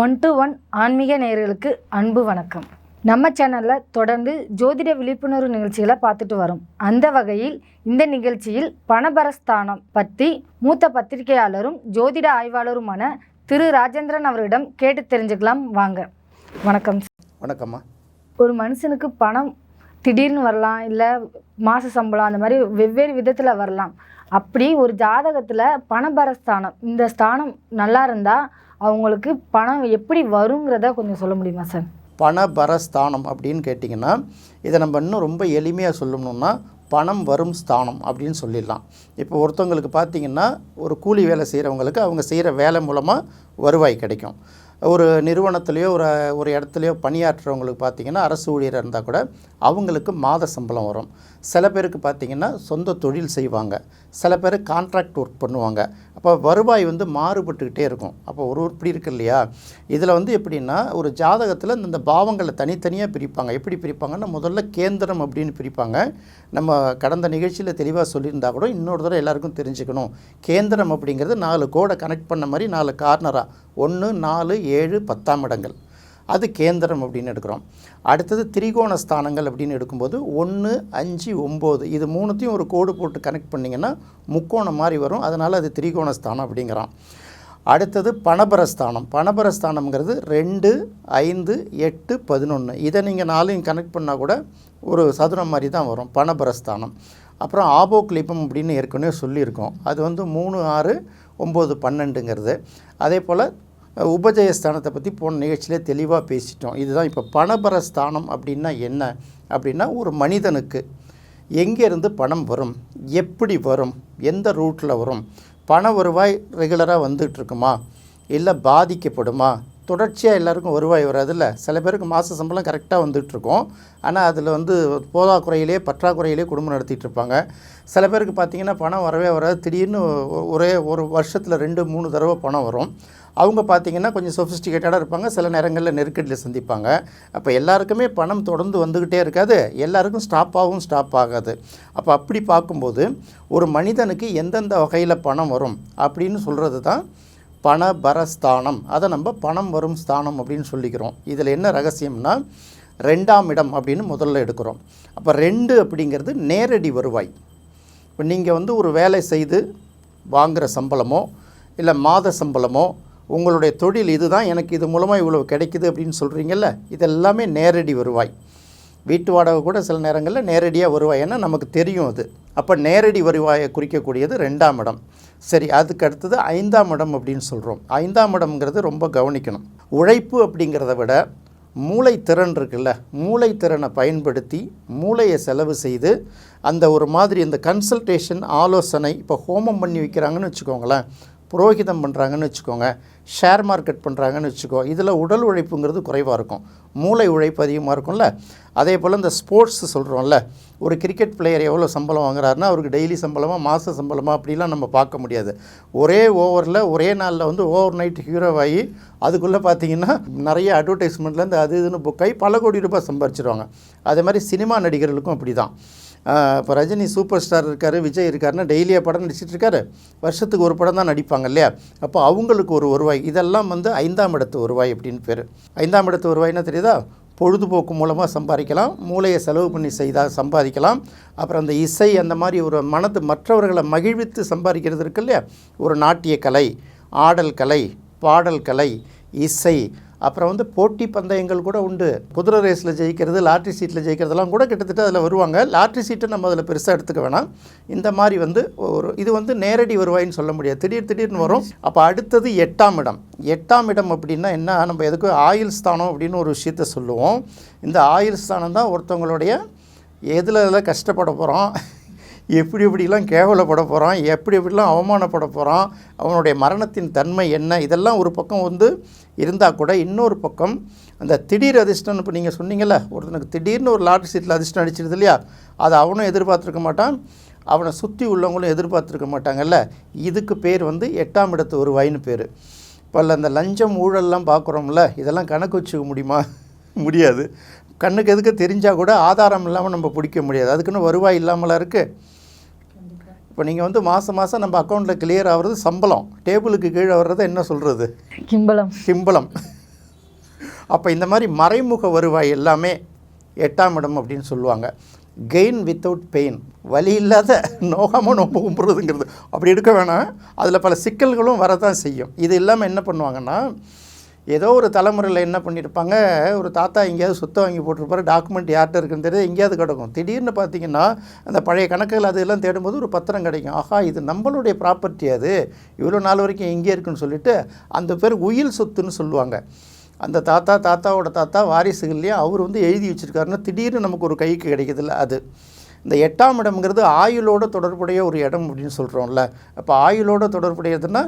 One to one ஆன்மீக நேயர்களுக்கு அன்பு வணக்கம். நம்ம சேனலில் தொடர்ந்து ஜோதிட விழிப்புணர்வு நிகழ்ச்சிகளை பார்த்துட்டு வரோம். அந்த வகையில் இந்த நிகழ்ச்சியில் பணபரஸ்தானம் பற்றி மூத்த பத்திரிகையாளரும் ஜோதிட ஆய்வாளருமான திரு ராஜேந்திரன் அவரிடம் கேட்டு தெரிஞ்சுக்கலாம் வாங்க. வணக்கம் வணக்கம்மா. ஒரு மனுஷனுக்கு பணம் திடீர்னு வரலாம் இல்லை மாத சம்பளம் அந்த மாதிரி வெவ்வேறு விதத்தில் வரலாம். அப்படி ஒரு ஜாதகத்தில் பணபரஸ்தானம் இந்த ஸ்தானம் நல்லா இருந்தால் அவங்களுக்கு பணம் எப்படி வருங்கிறத கொஞ்சம் சொல்ல முடியுமா சார்? பணபரஸ்தானம் அப்படின்னு கேட்டிங்கன்னா இதை நம்ம இன்னும் ரொம்ப எளிமையாக சொல்லணும்னா பணம் வரும் ஸ்தானம் அப்படின்னு சொல்லிடலாம். இப்போ ஒருத்தவங்களுக்கு பார்த்தீங்கன்னா ஒரு கூலி வேலை செய்கிறவங்களுக்கு அவங்க செய்கிற வேலை மூலமாக வருவாய் கிடைக்கும். ஒரு நிறுவனத்துலேயோ ஒரு ஒரு இடத்துலையோ பணியாற்றுறவங்களுக்கு பார்த்தீங்கன்னா அரசு ஊழியராக இருந்தால் கூட அவங்களுக்கு மாத சம்பளம் வரும். சில பேருக்கு பார்த்தீங்கன்னா சொந்த தொழில் செய்வாங்க. சில பேர் கான்ட்ராக்ட் ஒர்க் பண்ணுவாங்க. அப்போ வருவாய் வந்து மாறுபட்டுக்கிட்டே இருக்கும். அப்போ ஒரு இப்படி இருக்கு இல்லையா? இதில் வந்து எப்படின்னா ஒரு ஜாதகத்தில் இந்த பாவங்களை தனித்தனியாக பிரிப்பாங்க. எப்படி பிரிப்பாங்கன்னா முதல்ல கேந்திரம் அப்படின்னு பிரிப்பாங்க. நம்ம கடந்த நிகழ்ச்சியில் தெளிவாக சொல்லியிருந்தா கூட இன்னொரு தடவை எல்லாருக்கும் தெரிஞ்சுக்கணும். கேந்திரம் அப்படிங்கிறது நாலு கோடை கனெக்ட் பண்ண மாதிரி நாலு கார்னராக ஒன்று நாலு ஏழு பத்தாம் இடங்கள். அது கேந்திரம் அப்படின்னு எடுக்கிறோம். அடுத்தது திரிகோண ஸ்தானங்கள் அப்படின்னு எடுக்கும்போது ஒன்று அஞ்சு ஒம்பது. இது மூணுத்தையும் ஒரு கோடு போட்டு கனெக்ட் பண்ணிங்கன்னா முக்கோணம் மாதிரி வரும். அதனால் அது திரிகோண ஸ்தானம் அப்படிங்கிறான். அடுத்தது பணபரஸ்தானம் பணபரஸ்தானம்ங்கிறது ரெண்டு ஐந்து எட்டு பதினொன்று இதை நீங்கள் நாளையும் கனெக்ட் பண்ணால் கூட ஒரு சதுரம் மாதிரி தான் வரும். பணபரஸ்தானம் அப்புறம் ஆபோக்லிப்பம் அப்படின்னு ஏற்கனவே சொல்லியிருக்கோம். அது வந்து மூணு ஆறு ஒம்பது பன்னெண்டுங்கிறது. அதே போல் உபஜயஸ்தானத்தை பற்றி போன நிகழ்ச்சியிலே தெளிவாக பேசிட்டோம். இதுதான் இப்போ பணபரஸ்தானம் அப்படின்னா என்ன? அப்படின்னா ஒரு மனிதனுக்கு எங்கேருந்து பணம் வரும்? எப்படி வரும்? எந்த ரூட்டில் வரும்? பண வருவாய் ரெகுலராக வந்துட்டு இருக்குமா இல்லை பாதிக்கப்படுமா? தொடர்ச்சியாக எல்லாருக்கும் வருவாய் வராதுல்ல? சில பேருக்கு மாத சம்பளம் கரெக்டாக வந்துட்டுருக்கோம் ஆனால் அதில் வந்து போதாக்குறையிலே பற்றாக்குறையிலே குடும்பம் நடத்திட்டு இருப்பாங்க சில பேருக்கு பார்த்திங்கன்னா பணம் வரவே வராது. திடீர்னு ஒரே ஒரு வருஷத்தில் ரெண்டு மூணு தடவை பணம் வரும். அவங்க பார்த்திங்கன்னா கொஞ்சம் சொஃபிஸ்டிகேட்டடாக இருப்பாங்க. சில நேரங்களில் நெருக்கடியில் சந்திப்பாங்க. அப்போ எல்லாருக்குமே பணம் தொடர்ந்து வந்துக்கிட்டே இருக்காது. எல்லாருக்கும் ஸ்டாப் ஆகும் ஸ்டாப் ஆகாது. அப்போ அப்படி பார்க்கும்போது ஒரு மனிதனுக்கு எந்தெந்த வகையில் பணம் வரும் அப்படின்னு சொல்கிறது தான் பணபரஸ்தானம். அதை நம்ம பணம் வரும் ஸ்தானம் அப்படின்னு சொல்லிக்கிறோம். இதில் என்ன ரகசியம்னா ரெண்டாம் இடம் அப்படின்னு முதல்ல எடுக்கிறோம். அப்போ ரெண்டு அப்படிங்கிறது நேரடி வருவாய். இப்போ நீங்கள் வந்து ஒரு வேலை செய்து வாங்குகிற சம்பளமோ இல்லை மாத சம்பளமோ உங்களுடைய தொழில் இதுதான் எனக்கு இது மூலமாக இவ்வளோ கிடைக்குது அப்படின்னு சொல்கிறீங்கல்ல இது எல்லாமே நேரடி வருவாய். வீட்டு வாடகை கூட சில நேரங்களில் நேரடியாக வருவாய் ஏன்னா நமக்கு தெரியும் அது. அப்போ நேரடி வருவாயை குறிக்கக்கூடியது ரெண்டாம் இடம். சரி அதுக்கு அடுத்தது ஐந்தாம் இடம் அப்படின்னு சொல்கிறோம் ஐந்தாம் இடம்ங்கிறது ரொம்ப கவனிக்கணும். உழைப்பு அப்படிங்கிறத விட மூளை திறன் இருக்குல்ல மூளை திறனை பயன்படுத்தி மூளையை செலவு செய்து அந்த ஒரு மாதிரி இந்த கன்சல்டேஷன் ஆலோசனை இப்போ ஹோமம் பண்ணி வைக்கிறாங்கன்னு வச்சுக்கோங்களேன் புரோகிதம் பண்ணுறாங்கன்னு வச்சுக்கோங்க ஷேர் மார்க்கெட் பண்ணுறாங்கன்னு வச்சுக்கோ இதில் உடல் உழைப்புங்கிறது குறைவாக இருக்கும். மூளை உழைப்பு அதிகமாக இருக்கும்ல. அதே போல் இந்த ஸ்போர்ட்ஸ் சொல்கிறோம்ல ஒரு கிரிக்கெட் பிளேயர் எவ்வளோ சம்பளம் வாங்குறாருன்னா அவருக்கு டெய்லி சம்பளமாக மாத சம்பளமாக அப்படிலாம் நம்ம பார்க்க முடியாது. ஒரே ஓவரில் ஒரே நாளில் வந்து ஓவர் நைட் ஹீரோவாகி அதுக்குள்ளே பார்த்தீங்கன்னா நிறைய அட்வர்டைஸ்மெண்ட்லேருந்து அது இதுன்னு புக்காகி பல கோடி ரூபாய் சம்பாரிச்சிருவாங்க. அதே மாதிரி சினிமா நடிகர்களுக்கும் அப்படி தான் இப்போ ரஜினி சூப்பர் ஸ்டார் இருக்கார் விஜய் இருக்காருன்னா டெய்லியாக படம் நடிச்சிட்டு இருக்காரு. வருஷத்துக்கு ஒரு படம் தான் நடிப்பாங்க இல்லையா? அப்போ அவங்களுக்கு ஒரு வருவாய். இதெல்லாம் வந்து ஐந்தாம் இடத்து வருவாய் அப்படின்னு பேர். ஐந்தாம் இடத்து வருவாய்னா தெரியுதா? பொழுதுபோக்கு மூலமாக சம்பாதிக்கலாம் மூளையை செலவு பண்ணி செய்தால் சம்பாதிக்கலாம். அப்புறம் அந்த இசை அந்த மாதிரி ஒரு மனது மற்றவர்களை மகிழ்வித்து சம்பாதிக்கிறது இருக்கு இல்லையா? ஒரு நாட்டிய கலை ஆடல் கலை பாடல் கலை இசை அப்புறம் வந்து போட்டி பந்தயங்கள் கூட உண்டு. குதிரை ரேஸில் ஜெயிக்கிறது லாட்ரி சீட்டில் ஜெயிக்கிறதெல்லாம் கூட கிட்டத்தட்ட அதில் வருவாங்க. லாட்ரி சீட்டை நம்ம அதில் பெருசாக எடுத்துக்க வேணாம். இந்த மாதிரி வந்து ஒரு இது வந்து நேரடி வருவாயின்னு சொல்ல முடியாது. திடீர் திடீர்னு வரும். அப்போ அடுத்தது எட்டாம் இடம். எட்டாம் இடம் அப்படின்னா என்ன? நம்ம எதுக்கு ஆயுள் ஸ்தானம் அப்படின்னு ஒரு விஷயத்த சொல்லுவோம். இந்த ஆயுள் ஸ்தானம் தான் ஒருத்தவங்களுடைய எதில் எதில் கஷ்டப்பட போகிறோம் எப்படி எப்படிலாம் கேவலப்பட போகிறான் எப்படி எப்படிலாம் அவமானப்பட போகிறான் அவனுடைய மரணத்தின் தன்மை என்ன இதெல்லாம் ஒரு பக்கம் வந்து இருந்தால் கூட இன்னொரு பக்கம் அந்த திடீர் அதிர்ஷ்டம்னு இப்போ நீங்கள் சொன்னீங்கல்ல ஒருத்தனுக்கு திடீர்னு ஒரு லாட்ரி சீட்டில் அதிர்ஷ்டம் அடிச்சிருது இல்லையா அதை அவனும் எதிர்பார்த்துருக்க மாட்டான் அவனை சுற்றி உள்ளவங்களும் எதிர்பார்த்துருக்க மாட்டாங்கல்ல இதுக்கு பேர் வந்து எட்டாம் இடத்து ஒரு வயனு பேர். இப்போ அந்த லஞ்சம் ஊழல்லாம் பார்க்குறோம்ல இதெல்லாம் கணக்கு வச்சுக்க முடியுமா? முடியாது. கண்ணுக்கு எதுக்கு தெரிஞ்சால் கூட ஆதாரம் இல்லாமல் நம்ம பிடிக்க முடியாது. அதுக்குன்னு வருவாய் இல்லாமலாம் இருக்குது இப்போ நீங்கள் வந்து மாதம் மாதம் நம்ம அக்கௌண்ட்டில் கிளியர் ஆகிறது சம்பளம். டேபிளுக்கு கீழே வர்றதை என்ன சொல்கிறது கிம்பளம். சிம்பளம் அப்போ இந்த மாதிரி மறைமுக வருவாய் எல்லாமே எட்டாம் இடம் அப்படின்னு சொல்லுவாங்க. கெயின் வித்தவுட் பெயின் வலி இல்லாத நோகாமல் நோம்பு கும்புறதுங்கிறது. அப்படி எடுக்க வேணாம். அதில் பல சிக்கல்களும் வரதான் செய்யும். இது இல்லாமல் என்ன பண்ணுவாங்கன்னா ஏதோ ஒரு தலைமுறையில் என்ன பண்ணியிருப்பாங்க? ஒரு தாத்தா எங்கேயாவது சொத்தை வாங்கி போட்டிருப்பாரு டாக்குமெண்ட் யார்கிட்ட இருக்குன்னு தெரியாது எங்கேயாவது கிடக்கும். திடீர்னு பார்த்தீங்கன்னா அந்த பழைய கணக்குகள் அதெல்லாம் தேடும்போது ஒரு பத்திரம் கிடைக்கும். ஆஹா இது நம்மளுடைய ப்ராப்பர்ட்டி அது. இவ்வளோ நாள் வரைக்கும் எங்கே இருக்குன்னு சொல்லிட்டு அந்த பேர் உயில் சொத்துன்னு சொல்லுவாங்க. அந்த தாத்தா தாத்தாவோட தாத்தா வாரிசுகள்லேயே அவர் வந்து எழுதி வச்சுருக்காருன்னா திடீர்னு நமக்கு ஒரு கைக்கு கிடைக்கிறதில்ல அது. இந்த எட்டாம் இடம்ங்கிறது ஆயுளோட தொடர்புடைய ஒரு இடம் அப்படின்னு சொல்கிறோம்ல அப்போ ஆயுளோட தொடர்புடையதுன்னா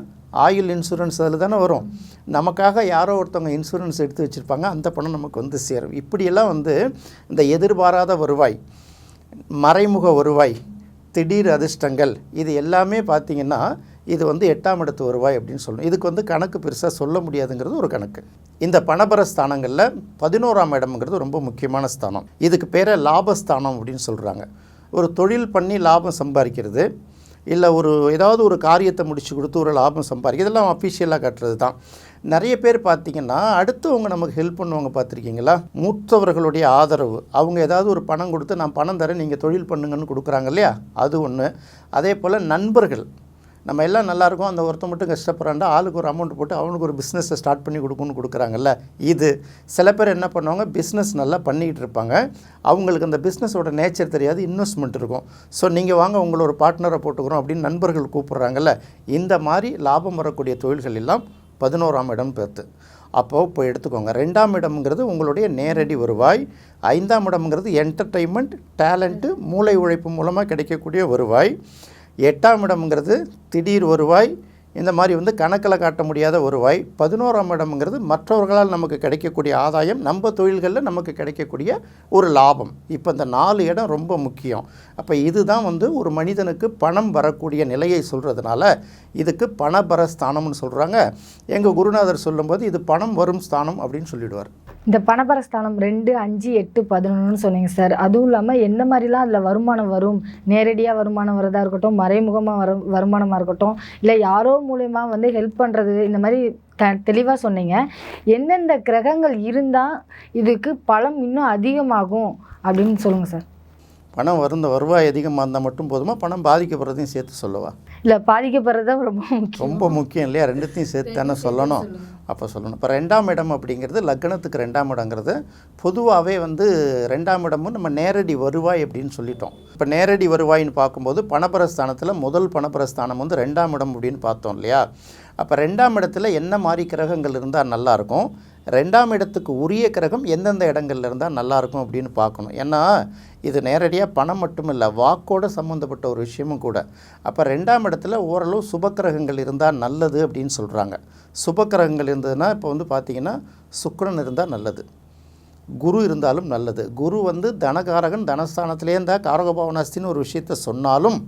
ஆயுள் இன்சூரன்ஸ் அதில் தானே வரும். நமக்காக யாரோ ஒருத்தவங்க இன்சூரன்ஸ் எடுத்து வச்சுருப்பாங்க அந்த பணம் நமக்கு வந்து சேரும். இப்படியெல்லாம் வந்து இந்த எதிர்பாராத வருவாய் மறைமுக வருவாய் திடீர் அதிர்ஷ்டங்கள் இது எல்லாமே பார்த்திங்கன்னா இது வந்து எட்டாம் இடத்து வருவாய் அப்படின்னு சொல்லணும். இதுக்கு வந்து கணக்கு பெருசாக சொல்ல முடியாதுங்கிறது ஒரு கணக்கு. இந்த பணபர ஸ்தானங்களில் பதினோராம் இடம்ங்கிறது ரொம்ப முக்கியமான ஸ்தானம். இதுக்கு பேரை லாபஸ்தானம் அப்படின்னு சொல்கிறாங்க ஒரு தொழில் பண்ணி லாபம் சம்பாதிக்கிறது இல்லை ஒரு ஏதாவது ஒரு காரியத்தை முடிச்சு கொடுத்து ஒரு லாபம் சம்பாதிக்க இதெல்லாம் அஃபிஷியலாக கட்டுறது தான். நிறைய பேர் பார்த்தீங்கன்னா அடுத்தவங்க நமக்கு ஹெல்ப் பண்ணுவாங்க பார்த்துருக்கீங்களா? மூத்தவர்களுடைய ஆதரவு. அவங்க ஏதாவது ஒரு பணம் கொடுத்து நான் பணம் தரேன் நீங்கள் தொழில் பண்ணுங்கன்னு கொடுக்குறாங்க இல்லையா? அது ஒன்று அதே போல் நண்பர்கள். நம்ம எல்லாம் நல்லா அந்த ஒருத்தர் மட்டும் கஷ்டப்படுறாண்டா ஆளுக்கு ஒரு அமௌண்ட் போட்டு அவனுக்கு ஒரு பிஸ்னஸை ஸ்டார்ட் பண்ணி கொடுக்குன்னு கொடுக்குறாங்கல்ல. இது சில பேர் என்ன பண்ணுவாங்க பிஸ்னஸ் நல்லா பண்ணிக்கிட்டு இருப்பாங்க. அவங்களுக்கு அந்த பிஸ்னஸோட நேச்சர் தெரியாது இன்வெஸ்ட்மெண்ட் இருக்கும். ஸோ நீங்கள் வாங்க உங்களை ஒரு பார்ட்னரை போட்டுக்கிறோம் அப்படின்னு நண்பர்கள் கூப்பிட்றாங்கல்ல. இந்த மாதிரி லாபம் வரக்கூடிய தொழில்கள் எல்லாம் பதினோராம் இடம் பேர்த்து அப்போது இப்போ எடுத்துக்கோங்க. ரெண்டாம் இடம்ங்கிறது உங்களுடைய நேரடி வருவாய். ஐந்தாம் இடம்ங்கிறது என்டர்டெயின்மெண்ட் டேலண்ட்டு மூளை உழைப்பு மூலமாக கிடைக்கக்கூடிய வருவாய். எட்டாம் இடம்ங்கிறது திடீர் வருவாய் இந்த மாதிரி வந்து கணக்கில் காட்ட முடியாத வருவாய் பதினோராம் இடம்ங்கிறது மற்றவர்களால் நமக்கு கிடைக்கக்கூடிய ஆதாயம் நம்ம தொழில்களில் நமக்கு கிடைக்கக்கூடிய ஒரு லாபம். இப்போ இந்த நாலு இடம் ரொம்ப முக்கியம். அப்போ இதுதான் வந்து ஒரு மனிதனுக்கு பணம் வரக்கூடிய நிலையை சொல்கிறதுனால இதுக்கு பணபர ஸ்தானம்னு சொல்கிறாங்க எங்கள் குருநாதர் சொல்லும்போது இது பணம் வரும் ஸ்தானம் அப்படின்னு சொல்லிடுவார். இந்த பணபரஸ்தானம் ரெண்டு அஞ்சு எட்டு பதினொன்றுன்னு சொன்னீங்க சார். அதுவும் இல்லாமல் எந்த மாதிரிலாம் அதில் வருமானம் வரும்? நேரடியாக வருமானம் வரதா இருக்கட்டும் மறைமுகமாக வரும் வருமானமாக இருக்கட்டும் இல்லை யாரோ மூலயமா வந்து ஹெல்ப் பண்ணுறது இந்த மாதிரி த தெளிவாக சொன்னீங்க. எந்தெந்த கிரகங்கள் இருந்தால் இதுக்கு பலம் இன்னும் அதிகமாகும் அப்படின்னு சொல்லுங்கள் சார். பணம் வருந்த வருவாய் அதிகமாக இருந்தால் மட்டும் போதுமா? பணம் பாதிக்கப்படுறதையும் சேர்த்து சொல்லவா? இல்லை பாதிக்கப்படுறது ரொம்ப முக்கியம். ரொம்ப முக்கியம் இல்லையா? ரெண்டுத்தையும் சேர்த்து தானே சொல்லணும். அப்போ சொல்லணும். இப்போ ரெண்டாம் இடம் அப்படிங்கிறது லக்னத்துக்கு ரெண்டாம் இடங்கிறது. பொதுவாகவே வந்து ரெண்டாம் இடமும் நம்ம நேரடி வருவாய் அப்படின்னு சொல்லிட்டோம். இப்போ நேரடி வருவாயின்னு பார்க்கும்போது பணபரஸ்தானத்தில் முதல் பணபரஸ்தானம் வந்து ரெண்டாம் இடம் அப்படின்னு பார்த்தோம் இல்லையா? அப்போ ரெண்டாம் இடத்துல என்ன மாதிரி கிரகங்கள் இருந்தால் நல்லாயிருக்கும் ரெண்டாம் இடத்துக்கு உரிய கிரகம் எந்தெந்த இடங்கள்ல இருந்தால் நல்லாயிருக்கும் அப்படின்னு பார்க்கணும். ஏன்னா இது நேரடியாக பணம் மட்டும் இல்லை வாக்கோட சம்மந்தப்பட்ட ஒரு விஷயமும் கூட. அப்போ ரெண்டாம் இடத்துல ஓரளவு சுபக்கிரகங்கள் இருந்தால் நல்லது அப்படின்னு சொல்கிறாங்க சுபக்கிரகங்கள் இருந்ததுன்னா இப்போ வந்து பார்த்திங்கன்னா சுக்கரன் இருந்தால் நல்லது. குரு இருந்தாலும் நல்லது. குரு வந்து தனகாரகன் தனஸ்தானத்திலே இருந்தால் காரகபாவனாஸ்தின்னு ஒரு விஷயத்த சொன்னாலும்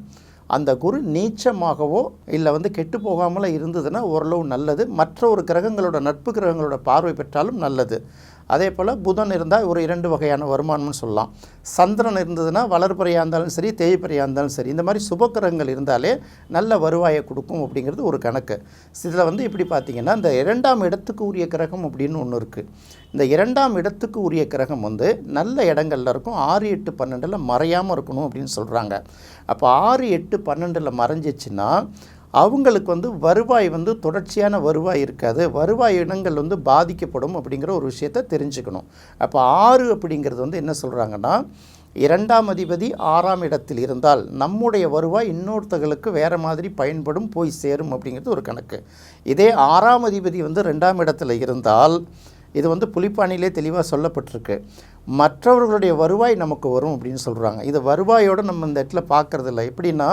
அந்த குரு நீச்சமாகவோ இல்லை வந்து கெட்டு போகாமலோ இருந்ததுன்னா ஓரளவு நல்லது. மற்ற ஒரு கிரகங்களோட நட்பு கிரகங்களோட பார்வை பெற்றாலும் நல்லது. அதே போல் புதன் இருந்தால் ஒரு இரண்டு வகையான வருமானம்னு சொல்லலாம். சந்திரன் இருந்ததுன்னா வளர்ப்பறையாக இருந்தாலும் சரி தேய்ப்பறையாக இருந்தாலும் சரி இந்த மாதிரி சுபக்கிரகங்கள் இருந்தாலே நல்ல வருவாயை கொடுக்கும் அப்படிங்கிறது ஒரு கணக்கு. இதில் வந்து இப்படி பார்த்தீங்கன்னா இந்த இரண்டாம் இடத்துக்கு உரிய கிரகம் அப்படின்னு ஒன்று இருக்குது இந்த இரண்டாம் இடத்துக்கு உரிய கிரகம் வந்து நல்ல இடங்கள்ல இருக்கும். ஆறு எட்டு பன்னெண்டில் மறையாமல் இருக்கணும் அப்படின்னு சொல்கிறாங்க அப்போ ஆறு எட்டு பன்னெண்டில் மறைஞ்சிச்சுன்னா அவங்களுக்கு வந்து வருவாய் வந்து தொடர்ச்சியான வருவாய் இருக்காது. வருவாய் இனங்கள் வந்து பாதிக்கப்படும் அப்படிங்கிற ஒரு விஷயத்தை தெரிஞ்சுக்கணும். அப்போ ஆறு அப்படிங்கிறது வந்து என்ன சொல்கிறாங்கன்னா இரண்டாம் அதிபதி ஆறாம் இடத்தில் இருந்தால் நம்முடைய வருவாய் இன்னொருத்தர்களுக்கு வேறு மாதிரி பயன்படும் போய் சேரும் அப்படிங்கிறது ஒரு கணக்கு. இதே ஆறாம் அதிபதி வந்து ரெண்டாம் இடத்துல இருந்தால் இது வந்து புலிப்பானிலே தெளிவாக சொல்லப்பட்டிருக்கு. மற்றவர்களுடைய வருவாய் நமக்கு வரும் அப்படின்னு சொல்கிறாங்க இது வருவாயோடு நம்ம இந்த இடத்துல பார்க்குறதில்ல எப்படின்னா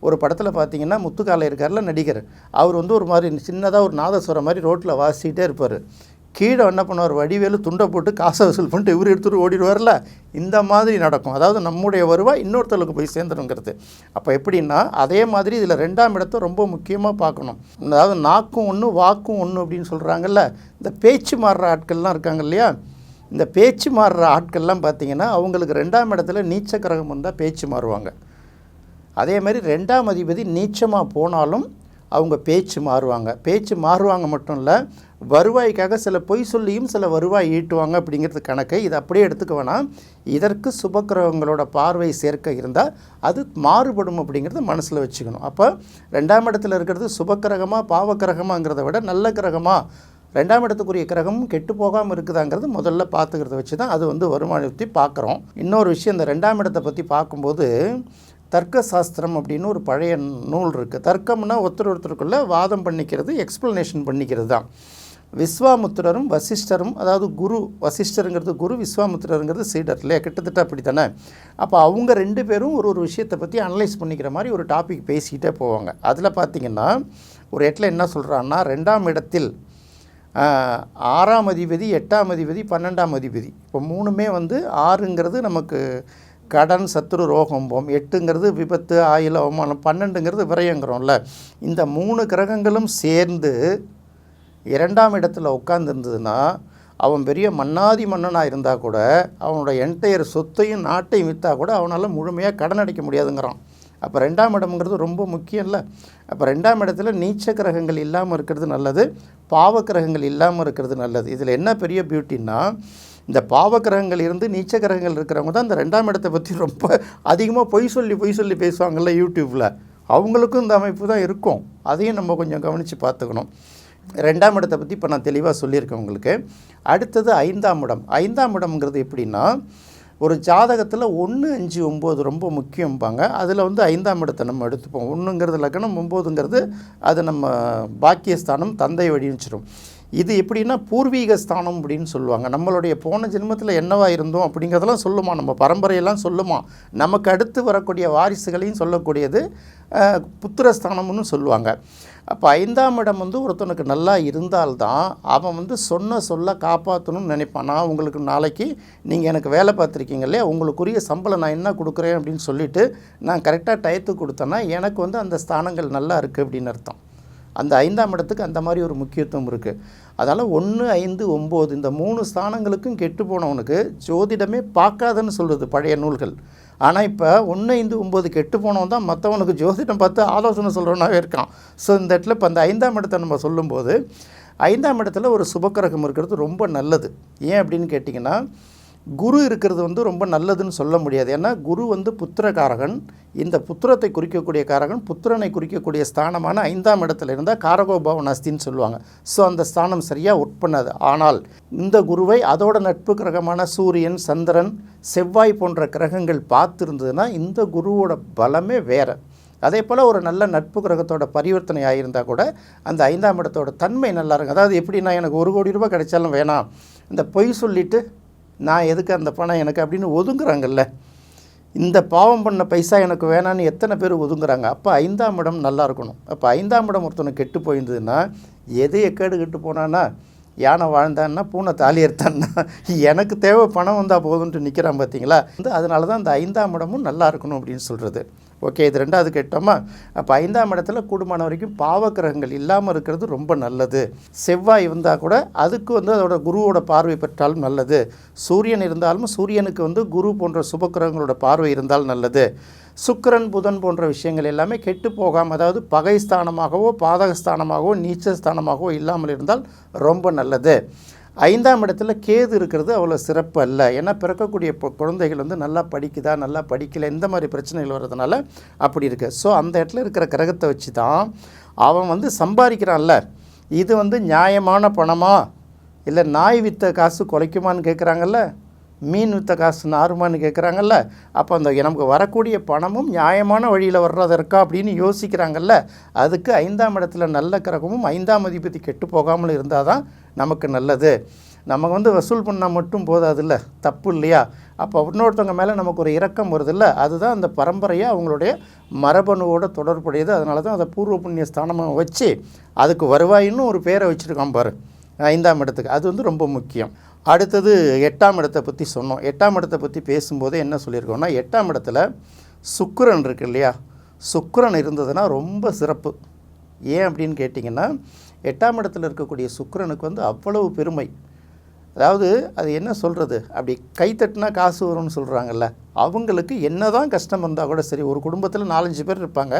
ஒரு படத்தில் பார்த்தீங்கன்னா முத்துக்காலை இருக்கார்ல நடிகர். அவர் வந்து ஒரு மாதிரி சின்னதாக ஒரு நாதஸ்வரம் மாதிரி ரோட்டில் வாசிக்கிட்டே இருப்பார். கீழே என்ன பண்ணுவார்? வடிவேலு துண்டை போட்டு காசை வசூல் பண்ணிட்டு இவர் எடுத்துகிட்டு ஓடிடுவார்ல. இந்த மாதிரி நடக்கும். அதாவது நம்முடைய வருவாய் இன்னொருத்தருக்கு போய் சேர்ந்துருங்கிறது. அப்போ எப்படின்னா அதே மாதிரி இதில் ரெண்டாம் இடத்தை ரொம்ப முக்கியமாக பார்க்கணும். அதாவது நாக்கும் ஒன்று வாக்கும் ஒன்று அப்படின்னு சொல்கிறாங்கல்ல இந்த பேச்சு மாறுற ஆட்கள்லாம் இருக்காங்க இல்லையா? இந்த பேச்சு மாறுற ஆட்கள்லாம் பார்த்தீங்கன்னா அவங்களுக்கு ரெண்டாம் இடத்துல நீச்ச கிரகம் வந்தால் பேச்சு மாறுவாங்க. அதே மாதிரி ரெண்டாம் அதிபதி நீச்சமாக போனாலும் அவங்க பேச்சு மாறுவாங்க. பேச்சு மாறுவாங்க மட்டும் இல்லை வருவாய்க்காக சில பொய் சொல்லியும் சில வருவாய் ஈட்டுவாங்க அப்படிங்கிறது கணக்கு. இதை அப்படியே எடுத்துக்க வேணாம். இதற்கு சுபக்கிரகங்களோட பார்வை சேர்க்க இருந்தால் அது மாறுபடும் அப்படிங்கிறத மனசில் வச்சுக்கணும். அப்போ ரெண்டாம் இடத்துல இருக்கிறது சுபக்கிரகமாக பாவக்கிரகமாங்கிறத விட நல்ல கிரகமாக ரெண்டாம் இடத்துக்குரிய கிரகமும் கெட்டு போகாமல் இருக்குதாங்கிறது முதல்ல பார்த்துக்கிறத வச்சு தான் அது வந்து வருமானத்தை பார்க்குறோம். இன்னொரு விஷயம் இந்த ரெண்டாம் இடத்தை பற்றி பார்க்கும்போது தர்க்க சாஸ்திரம் அப்படின்னு ஒரு பழைய நூல் இருக்குது தர்க்கம்னா ஒருத்தர் ஒருத்தருக்குள்ள வாதம் பண்ணிக்கிறது எக்ஸ்ப்ளனேஷன் பண்ணிக்கிறது தான். விஸ்வாமுத்திரரும் வசிஷ்டரும் அதாவது குரு வசிஷ்டருங்கிறது குரு விஸ்வாமுத்திரருங்கிறது சீடர் இல்லையா? கிட்டத்தட்ட அப்படி தானே அப்போ அவங்க ரெண்டு பேரும் ஒரு ஒரு விஷயத்தை பற்றி அனலைஸ் பண்ணிக்கிற மாதிரி ஒரு டாபிக் பேசிக்கிட்டே போவாங்க. அதில் பார்த்தீங்கன்னா ஒரு இடத்துல என்ன சொல்கிறான்னா ரெண்டாம் இடத்தில் ஆறாம் அதிபதி எட்டாம் அதிபதி பன்னெண்டாம் அதிபதி. இப்போ மூணுமே வந்து ஆறுங்கிறது நமக்கு கடன் சத்துரு ரோகம்போம் எட்டுங்கிறது விபத்து ஆயுள் அவமானம். பன்னெண்டுங்கிறது விரயங்கிறோம்ல. இந்த மூணு கிரகங்களும் சேர்ந்து இரண்டாம் இடத்துல உட்காந்துருந்ததுன்னா அவன் பெரிய மன்னாதி மன்னனாக இருந்தால் கூட அவனோட என்டையர் சொத்தையும் நாட்டையும் விற்றா கூட அவனால் முழுமையாக கடன் அடைக்க முடியாதுங்கிறான். அப்போ ரெண்டாம் இடம்ங்கிறது ரொம்ப முக்கியம் இல்லை அப்போ ரெண்டாம் இடத்துல நீச்ச கிரகங்கள் இல்லாமல் இருக்கிறது நல்லது பாவ கிரகங்கள் இல்லாமல் இருக்கிறது நல்லது. இதில் என்ன பெரிய பியூட்டின்னா இந்த பாவ கிரகங்கள் இருந்து நீச்ச கிரகங்கள் இருக்கிறவங்க தான் இந்த ரெண்டாம் இடத்தை பற்றி ரொம்ப அதிகமாக பொய் சொல்லி பொய் சொல்லி பேசுவாங்கள்ல யூடியூப்பில் அவங்களுக்கும் இந்த அமைப்பு தான் இருக்கும். அதையும் நம்ம கொஞ்சம் கவனித்து பார்த்துக்கணும். ரெண்டாம் இடத்தை பற்றி இப்போ நான் தெளிவாக சொல்லியிருக்கேன் உங்களுக்கு. அடுத்தது ஐந்தாம் இடம். ஐந்தாம் இடம்ங்கிறது எப்படின்னா ஒரு ஜாதகத்தில் ஒன்று அஞ்சு ஒம்பது ரொம்ப முக்கியம்பாங்க. அதில் வந்து ஐந்தாம் இடத்தை நம்ம எடுத்துப்போம். ஒன்றுங்கிறது லக்கணம் ஒம்போதுங்கிறது அது நம்ம பாக்கியஸ்தானம் தந்தை வடிவச்சிடும் இது எப்படின்னா பூர்வீக ஸ்தானம் அப்படின்னு சொல்லுவாங்க. நம்மளுடைய போன ஜென்மத்தில் என்னவா இருந்தோம் அப்படிங்கிறதெல்லாம் சொல்லுமா. நம்ம பரம்பரையெல்லாம் சொல்லுமா. நமக்கு அடுத்து வரக்கூடிய வாரிசுகளையும் சொல்லக்கூடியது புத்திரஸ்தானம்னு சொல்லுவாங்க. அப்போ ஐந்தாம் இடம் வந்து ஒருத்தனுக்கு நல்லா இருந்தால்தான் அவன் வந்து சொன்ன சொல்ல காப்பாற்றணும்னு நினைப்பான். நான் உங்களுக்கு நாளைக்கு நீங்கள் எனக்கு வேலை பார்த்துருக்கீங்க இல்லையா? உங்களுக்குரிய சம்பளம் நான் என்ன கொடுக்குறேன் அப்படின்னு சொல்லிட்டு நான் கரெக்டாக டயத்துக்கு கொடுத்தேன்னா எனக்கு வந்து அந்த ஸ்தானங்கள் நல்லா இருக்குது அப்படின்னு அர்த்தம். அந்த ஐந்தாம் இடத்துக்கு அந்த மாதிரி ஒரு முக்கியத்துவம் இருக்குது அதனால் ஒன்று ஐந்து ஒம்பது இந்த மூணு ஸ்தானங்களுக்கும் கெட்டு போனவனுக்கு ஜோதிடமே பார்க்காதன்னு சொல்கிறது பழைய நூல்கள். ஆனால் இப்போ ஒன்று ஐந்து ஒம்பது கெட்டு போனவன் தான் மற்றவனுக்கு ஜோதிடம் பார்த்து ஆலோசனை சொல்கிறவனாகவே இருக்கான். ஸோ இந்த இடத்துல இப்போ அந்த ஐந்தாம் இடத்தை நம்ம சொல்லும்போது ஐந்தாம் இடத்துல ஒரு சுபக்கிரகம் இருக்கிறது ரொம்ப நல்லது. ஏன் அப்படின்னு கேட்டிங்கன்னா குரு இருக்கிறது வந்து ரொம்ப நல்லதுன்னு சொல்ல முடியாது. ஏன்னா குரு வந்து புத்திரகாரகன். இந்த புத்திரத்தை குறிக்கக்கூடிய காரகன் புத்திரனை குறிக்கக்கூடிய ஸ்தானமான ஐந்தாம் இடத்துல இருந்தால் காரகோபாவன் அஸ்தின்னு சொல்லுவாங்க. ஸோ அந்த ஸ்தானம் சரியாக ஒர்க் பண்ணாது ஆனால் இந்த குருவை அதோட நட்பு கிரகமான சூரியன் சந்திரன் செவ்வாய் போன்ற கிரகங்கள் பார்த்துருந்ததுன்னா இந்த குருவோட பலமே வேறு. அதே போல் ஒரு நல்ல நட்பு கிரகத்தோட பரிவர்த்தனை ஆகியிருந்தால் கூட அந்த ஐந்தாம் இடத்தோட தன்மை நல்லா இருக்கும். அதாவது எப்படின்னா எனக்கு ஒரு கோடி ரூபாய் கிடைச்சாலும் வேணாம். இந்த பொய் சொல்லிட்டு நான் எதுக்கு அந்த பணம் எனக்கு அப்படின்னு ஒதுங்குறாங்கல்ல. இந்த பாவம் பண்ண பைசா எனக்கு வேணான்னு எத்தனை பேர் ஒதுங்குறாங்க? அப்போ ஐந்தாம் இடம் நல்லா இருக்கணும். அப்போ ஐந்தாம் இடம் ஒருத்தனுக்கு கெட்டு போயிருந்ததுன்னா எது எக்கேடு கெட்டு போனான்னா யானை வாழ்ந்தான்னா பூனை தாலி எடுத்தான்னா எனக்கு தேவை பணம் வந்தால் போதும்ட்டு நிற்கிறான் பார்த்தீங்களா வந்து அதனால தான் அந்த ஐந்தாம் இடமும் நல்லா இருக்கணும் அப்படின்னு சொல்கிறது ஓகே இது ரெண்டாவது கேட்டோமா? அப்போ ஐந்தாம் இடத்துல கூடுமான வரைக்கும் பாவக்கிரகங்கள் இல்லாமல் இருக்கிறது ரொம்ப நல்லது. செவ்வாய் இருந்தால் கூட அதுக்கு வந்து அதோட குருவோட பார்வை பெற்றாலும் நல்லது. சூரியன் இருந்தாலும் சூரியனுக்கு வந்து குரு போன்ற சுபக்கிரகங்களோட பார்வை இருந்தால் நல்லது. சுக்கரன் புதன் போன்ற விஷயங்கள் எல்லாமே கெட்டு போகாமல் அதாவது பகை ஸ்தானமாகவோ பாதக ஸ்தானமாகவோ நீச்ச ஸ்தானமாகவோ இல்லாமல் இருந்தால் ரொம்ப நல்லது. ஐந்தாம் இடத்துல கேது இருக்கிறது அவ்வளோ சிறப்பு அல்ல. ஏன்னா பிறக்கக்கூடிய குழந்தைகள் வந்து நல்லா படிக்குதா நல்லா படிக்கல இந்த மாதிரி பிரச்சனைகள் வர்றதுனால அப்படி இருக்குது ஸோ அந்த இடத்துல இருக்கிற கிரகத்தை வச்சு தான் அவன் வந்து சம்பாதிக்கிறான்ல. இது வந்து நியாயமான பணமா? இல்லை நாய் வித்த காசு குலைக்குமான்னு கேட்குறாங்கல்ல மீன் வித்த காசு நாருமான்னு கேட்குறாங்கல்ல அப்போ அந்த நமக்கு வரக்கூடிய பணமும் நியாயமான வழியில் வர்றதற்கா அப்படின்னு யோசிக்கிறாங்கல்ல அதுக்கு ஐந்தாம் இடத்துல நல்ல கிரகமும் ஐந்தாம் அதிபதி கெட்டு போகாமல் இருந்தால் தான் நமக்கு நல்லது. நம்ம வந்து வசூல் பண்ணால் மட்டும் போதாதுல்ல தப்பு இல்லையா? அப்போ இன்னொருத்தவங்க மேலே நமக்கு ஒரு இரக்கம் வருதில்ல அதுதான் அந்த பரம்பரையாக அவங்களுடைய மரபணுவோட தொடர்புடையது. அதனால தான் அதை பூர்வ புண்ணிய ஸ்தானமாக வச்சு அதுக்கு வருவாயின்னு ஒரு பேரை வச்சுருக்கான் பாரு. ஐந்தாம் இடத்துக்கு. அது வந்து ரொம்ப முக்கியம். அடுத்தது எட்டாம் இடத்தை பற்றி சொன்னோம். எட்டாம் இடத்தை பற்றி பேசும்போது என்ன சொல்லியிருக்கோம்னா எட்டாம் இடத்துல சுக்கரன் இருக்கு இல்லையா? சுக்கரன் இருந்ததுன்னா ரொம்ப சிறப்பு. ஏன் அப்படின்னு கேட்டிங்கன்னா எட்டாம் இடத்துல இருக்கக்கூடிய சுக்கரனுக்கு வந்து அவ்வளவு பெருமை. அதாவது அது என்ன சொல்கிறது அப்படி கை தட்டினா காசு வரும்னு சொல்கிறாங்கல்ல அவங்களுக்கு என்ன தான் கஷ்டம் வந்தால் கூட சரி ஒரு குடும்பத்தில் நாலஞ்சு பேர் இருப்பாங்க.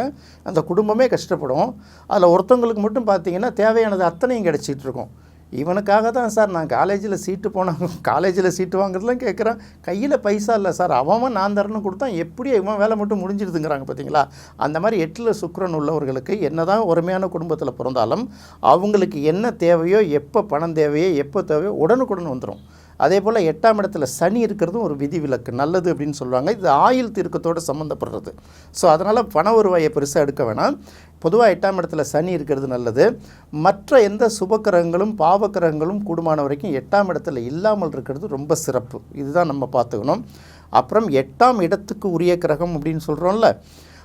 அந்த குடும்பமே கஷ்டப்படும். அதில் ஒருத்தவங்களுக்கு மட்டும் பார்த்தீங்கன்னா தேவையானது அத்தனையும் கிடச்சிட்டு இருக்கும். இவனுக்காக தான் சார் நான் காலேஜில் சீட்டு போனேன் காலேஜில் சீட்டு வாங்குறதுலாம் கேட்குறான். கையில் பைசா இல்லை சார். அவன் நான் தரணும் கொடுத்தான் எப்படி இவன் வேலை மட்டும் முடிஞ்சிடுதுங்கிறாங்க பார்த்தீங்களா? அந்த மாதிரி எட்டில் சுக்கரன் உள்ளவர்களுக்கு என்னதான் உரிமையான குடும்பத்தில் பிறந்தாலும் அவங்களுக்கு என்ன தேவையோ எப்போ பணம் தேவையோ எப்போ தேவையோ உடனுக்குடன் வந்துடும் அதே போல் எட்டாம் இடத்துல சனி இருக்கிறதும் ஒரு விதிவிலக்கு. நல்லது அப்படின்னு சொல்லுவாங்க. இது ஆயுள் தீர்க்கத்தோடு சம்மந்தப்படுறது. ஸோ அதனால் பண வருவாயை பெருசாக எடுக்க வேணாம். பொதுவாக எட்டாம் இடத்துல சனி இருக்கிறது நல்லது. மற்ற எந்த சுபக்கிரகங்களும் பாவக்கிரகங்களும் கூடுமான வரைக்கும் எட்டாம் இடத்துல இல்லாமல் இருக்கிறது ரொம்ப சிறப்பு. இதுதான் நம்ம பார்த்துக்கணும். அப்புறம் எட்டாம் இடத்துக்கு உரிய கிரகம் அப்படின்னு சொல்கிறோம்ல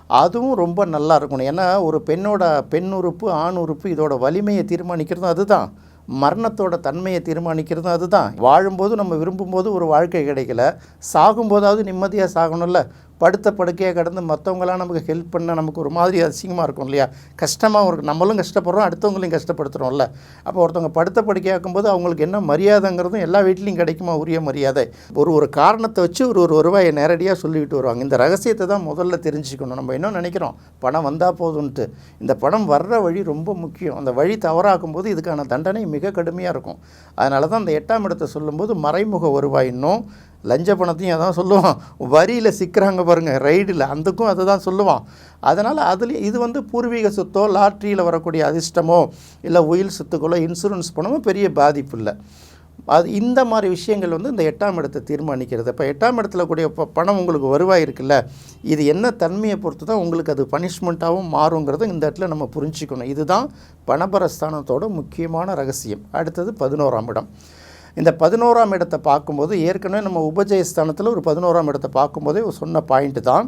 அதுவும் ரொம்ப நல்லா இருக்கணும். ஏன்னா ஒரு பெண்ணோட பெண் உறுப்பு ஆண் உறுப்பு இதோட வலிமையை தீர்மானிக்கிறதும் அதுதான். மரணத்தோட தன்மையை தீர்மானிக்கிறதும் அதுதான். வாழும்போது நம்ம விரும்பும்போது ஒரு வாழ்க்கை கிடைக்கல. சாகும்போதாவது நிம்மதியாக சாகணும்ல. படுத்த படுக்கையாக கடந்து மற்றவங்களாம் நமக்கு ஹெல்ப் பண்ண நமக்கு ஒரு மாதிரி அசிங்கமாக இருக்கும் இல்லையா? கஷ்டமாக இருக்கும் நம்மளும் கஷ்டப்படுறோம் அடுத்தவங்களையும் கஷ்டப்படுத்துகிறோம்ல அப்போ ஒருத்தவங்க படுத்த படுக்கையாக்கும்போது அவங்களுக்கு என்ன மரியாதைங்கிறதும் எல்லா வீட்லேயும் கிடைக்குமா? உரிய மரியாதை. ஒரு ஒரு காரணத்தை வச்சு ஒரு ஒரு வருவாயை நேரடியாக சொல்லிவிட்டு வருவாங்க. இந்த ரகசியத்தை தான் முதல்ல தெரிஞ்சுக்கணும். நம்ம என்ன நினைக்கிறோம்? பணம் வந்தால் போதும்ன்ட்டு இந்த பணம் வர்ற வழி ரொம்ப முக்கியம். அந்த வழி தவறாக்கும் போது இதுக்கான தண்டனை மிக கடுமையாக இருக்கும். அதனால தான் அந்த எட்டாம் இடத்தை சொல்லும்போது மறைமுக வருவாயின்னும் லஞ்ச பணத்தையும் அதான் சொல்லுவான். வரியில் சிக்கிறாங்க பாருங்கள் ரைடில். அந்தக்கும் அதை தான் சொல்லுவான். அதனால் அதுலேயும் இது வந்து பூர்வீக சொத்தோ லாட்ரியில் வரக்கூடிய அதிர்ஷ்டமோ இல்லை உயில் சொத்துக்களோ இன்சூரன்ஸ் பணமோ பெரிய பாதிப்பு இல்லை. அது இந்த மாதிரி விஷயங்கள் வந்து இந்த எட்டாம் இடத்தை தீர்மானிக்கிறது. இப்போ எட்டாம் இடத்துல கூடிய பணம் உங்களுக்கு வருவாய் இருக்குல்ல இது என்ன தன்மையை பொறுத்து தான் உங்களுக்கு அது பனிஷ்மெண்ட்டாகவும் மாறுங்கிறத இந்த இடத்துல நம்ம புரிஞ்சுக்கணும். இதுதான் பணபரஸ்தானத்தோட முக்கியமான ரகசியம். அடுத்தது பதினோராம் இடம். இந்த பதினோராம் இடத்தை பார்க்கும்போது ஏற்கனவே நம்ம உபஜயஸ்தானத்தில் ஒரு பதினோராம் இடத்தை பார்க்கும்போதே சொன்ன பாயிண்ட்டு தான்.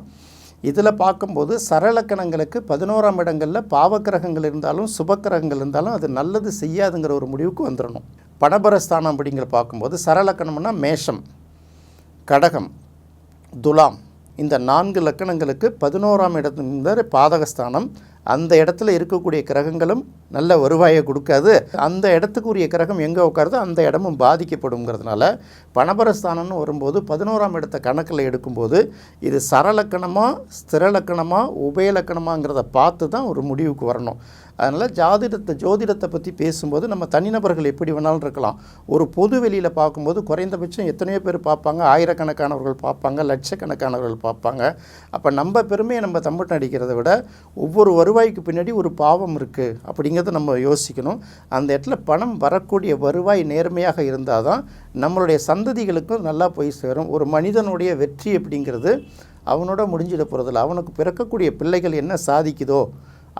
இதில் பார்க்கும்போது சரலக்கணங்களுக்கு பதினோராம் இடங்களில் பாவக்கிரகங்கள் இருந்தாலும் சுபக்கிரகங்கள் இருந்தாலும் அது நல்லது செய்யாதுங்கிற ஒரு முடிவுக்கு வந்துடணும் பணபரஸ்தானம் அப்படிங்கிற பார்க்கும்போது சரலக்கணம்னா மேஷம் கடகம் துலாம். இந்த நான்கு லக்கணங்களுக்கு பதினோராம் இடத்துல பாதகஸ்தானம் அந்த இடத்துல இருக்கக்கூடிய கிரகங்களும் நல்ல வருவாயை கொடுக்காது. அந்த இடத்துக்குரிய கிரகம் எங்கே உட்காருதோ அந்த இடமும் பாதிக்கப்படுங்கிறதுனால பணபரஸ்தானம்னு வரும்போது பதினோராம் இடத்த கணக்கில் எடுக்கும்போது இது சரலக்கணமாக ஸ்திரலக்கணமாக உபயலக்கணமாங்கிறத பார்த்து தான் ஒரு முடிவுக்கு வரணும். அதனால் ஜாதிடத்தை ஜோதிடத்தை பற்றி பேசும்போது நம்ம தனிநபர்கள் எப்படி வேணாலும் இருக்கலாம். ஒரு பொது வெளியில் பார்க்கும்போது குறைந்தபட்சம் எத்தனையோ பேர் பார்ப்பாங்க. ஆயிரக்கணக்கானவர்கள் பார்ப்பாங்க. லட்சக்கணக்கானவர்கள் பார்ப்பாங்க. அப்போ நம்ம பெருமையை நம்ம தம்பிட்டு அடிக்கிறத விட ஒவ்வொரு வருவாய்க்கு பின்னாடி ஒரு பாவம் இருக்குது அப்படிங்கிறத நம்ம யோசிக்கணும். அந்த இடத்துல பணம் வரக்கூடிய வருவாய் நேர்மையாக இருந்தால் தான் நம்மளுடைய சந்ததிகளுக்கும் நல்லா போய் சேரும். ஒரு மனிதனுடைய வெற்றி அப்படிங்கிறது அவனோட முடிஞ்சிட போகிறதில்ல அவனுக்கு பிறக்கக்கூடிய பிள்ளைகள் என்ன சாதிக்குதோ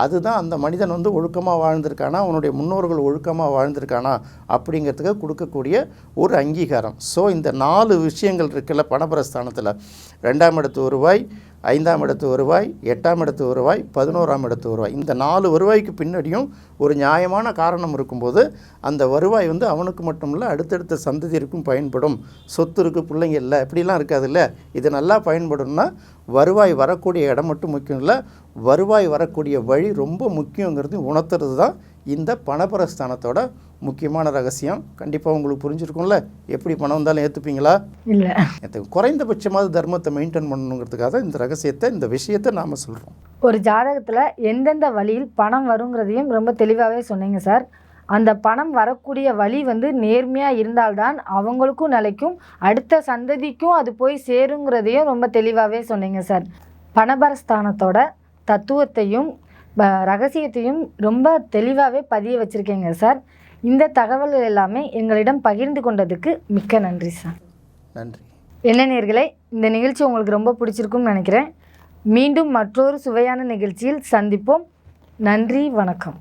அதுதான் அந்த மனிதன் வந்து ஒழுக்கமாக வாழ்ந்திருக்கானா அவனுடைய முன்னோர்கள் ஒழுக்கமாக வாழ்ந்திருக்கானா அப்படிங்கிறதுக்கு கொடுக்கக்கூடிய ஒரு அங்கீகாரம். ஸோ இந்த நாலு விஷயங்கள் இருக்குல்ல பணபரஸ்தானத்தில் ரெண்டாம் இடத்து வருவாய் ஐந்தாம் இடத்து வருவாய் எட்டாம் இடத்து வருவாய் பதினோராம் இடத்து வருவாய் இந்த நாலு வருவாய்க்கு பின்னாடியும் ஒரு நியாயமான காரணம் இருக்கும்போது அந்த வருவாய் வந்து அவனுக்கு மட்டும் இல்லை அடுத்தடுத்த சந்ததியிற்கும் பயன்படும். சொத்து இருக்குது பிள்ளைங்க இல்லை இப்படிலாம் இருக்காதுல்ல. இது நல்லா பயன்படும்னா வருவாய் வரக்கூடிய இடம் மட்டும் முக்கியம் இல்லை வருவாய் வரக்கூடிய வழி ரொம்ப முக்கியங்கிறது உணர்த்துறது தான் இந்த பணபரஸ்தானத்தோட முக்கியமான ரகசியம். கண்டிப்பாக உங்களுக்கு புரிஞ்சிருக்கும்ல. எப்படி பணம் வந்தாலும் ஏற்றுப்பீங்களா இல்லை. குறைந்தபட்சமாவது தர்மத்தை மெயின்டைன் பண்ணணுங்கிறதுக்காக தான் இந்த ரகசியத்தை இந்த விஷயத்தை நாம் சொல்கிறோம் ஒரு ஜாதகத்தில் எந்தெந்த வழியில் பணம் வருங்கிறதையும் ரொம்ப தெளிவாகவே சொன்னீங்க சார். அந்த பணம் வரக்கூடிய வழி வந்து நேர்மையாக இருந்தால்தான் அவங்களுக்கும் நிலைக்கும் அடுத்த சந்ததிக்கும் அது போய் சேருங்கிறதையும் ரொம்ப தெளிவாகவே சொன்னீங்க சார். பணபரஸ்தானத்தோட தத்துவத்தையும் ரகசியத்தையும் ரொம்ப தெளிவாகவே பதிய வச்சுருக்கீங்க சார். இந்த தகவல்கள் எல்லாமே எங்களிடம் பகிர்ந்து கொண்டதுக்கு மிக்க நன்றி சார். நன்றி. என்ன நேர்களே இந்த நிகழ்ச்சி உங்களுக்கு ரொம்ப பிடிச்சிருக்கும்னு நினைக்கிறேன். மீண்டும் மற்றொரு சுவையான நிகழ்ச்சியில் சந்திப்போம். நன்றி வணக்கம்.